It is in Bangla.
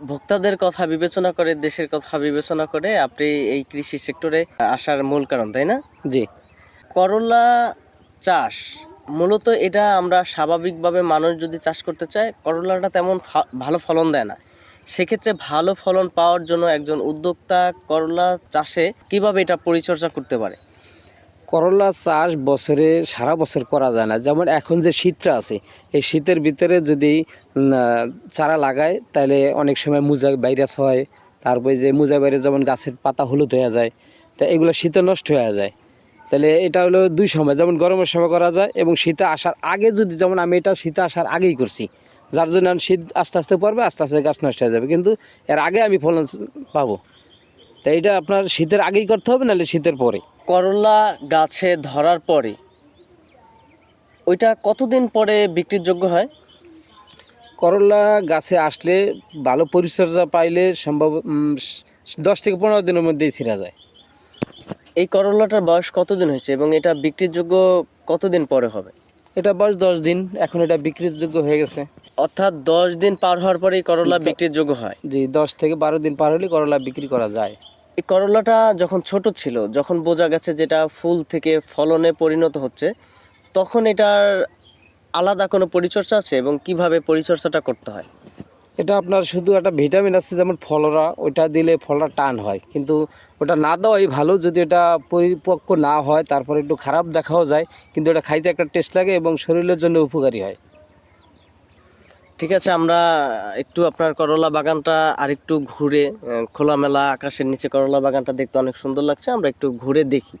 ভোক্তাদের কথা বিবেচনা করে দেশের কথা বিবেচনা করে আপনি এই কৃষি সেক্টরে আসার মূল কারণ তাই না? জি। করলা চাষ মূলত এটা আমরা স্বাভাবিকভাবে মানুষ যদি চাষ করতে চায় করলাটা তেমন ভালো ফলন দেয় না। সেক্ষেত্রে ভালো ফলন পাওয়ার জন্য একজন উদ্যোক্তা করলা চাষে কীভাবে এটা পরিচর্যা করতে পারে? করলা চাষ বছরে সারা বছর করা যায় না। যেমন এখন যে শীতটা আছে, এই শীতের ভিতরে যদি চারা লাগায়, তাহলে অনেক সময় মুজা ভাইরাস হয়। তারপরে যে মুজা ভাইরাস যেমন গাছের পাতা হলুদ হয়ে যায়, তা এগুলো শীতে নষ্ট হয়ে যায়। তাহলে এটা হলো দুই সময়, যেমন গরমের সময় করা যায় এবং শীতে আসার আগে যদি, যেমন আমি এটা শীতে আসার আগেই করছি, যার জন্য শীত আস্তে আস্তে পড়বে, আস্তে আস্তে গাছ নষ্ট হয়ে যাবে। কিন্তু এর আগে আমি ফলন পাবো। তাই এটা আপনার শীতের আগেই করতে হবে, নাহলে শীতের পরে? করলা গাছে ধরার পরে ওইটা কতদিন পরে বিক্রির যোগ্য হয়? করলা গাছে আসলে ভালো পরিচর্যা পাইলে সম্ভব দশ থেকে পনেরো দিনের মধ্যেই ছিঁড়া যায়। এই করলাটার বয়স কতদিন হয়েছে এবং এটা বিক্রির যোগ্য কতদিন পরে হবে? এটা বয়স দশ দিন এখন এটা বিক্রির যোগ্য হয়ে গেছে। অর্থাৎ দশ দিন পার হওয়ার পরেই করলা বিক্রির যোগ্য হয়। জি দশ থেকে বারো দিন পার হলে করলা বিক্রি করা যায়। এই করলাটা যখন ছোট ছিল, যখন বোঝা গেছে যেটা ফুল থেকে ফলনে পরিণত হচ্ছে, তখন এটার আলাদা কোনো পরিচর্যা আছে এবং কীভাবে পরিচর্যাটা করতে হয়? এটা আপনার শুধু একটা ভিটামিন আছে, যেমন ফলরা ওটা দিলে ফলটা টান হয়। কিন্তু ওটা না দেওয়াই ভালো, যদি এটা পরিপক্ক না হয়, তারপরে একটু খারাপ দেখাও যায়, কিন্তু এটা খাইতে একটা টেস্ট লাগে এবং শরীরের জন্য উপকারী হয়। ঠিক আছে, আমরা একটু আপনার করলা বাগানটা আর একটু ঘুরে খোলামেলা আকাশের নিচে করলা বাগানটা দেখতে অনেক সুন্দর লাগছে, আমরা একটু ঘুরে দেখি।